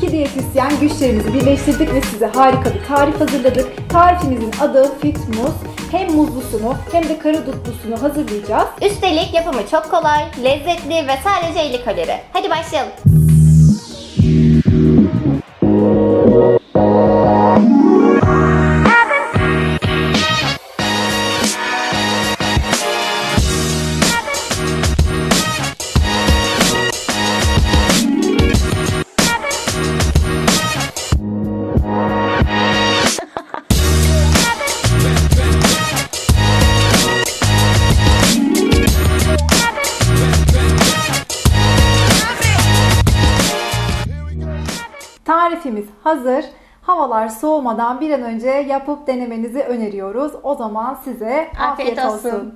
diyetisyen güçlerimizi birleştirdik ve size harika bir tarif hazırladık. Tarifimizin adı Fit Muz. Hem muzlusunu hem de karadutlusunu hazırlayacağız. Üstelik yapımı çok kolay, lezzetli ve sadece 50 kalori. Hadi başlayalım. Tarifimiz hazır. Havalar soğumadan bir an önce yapıp denemenizi öneriyoruz. O zaman size afiyet, Afiyet olsun. olsun.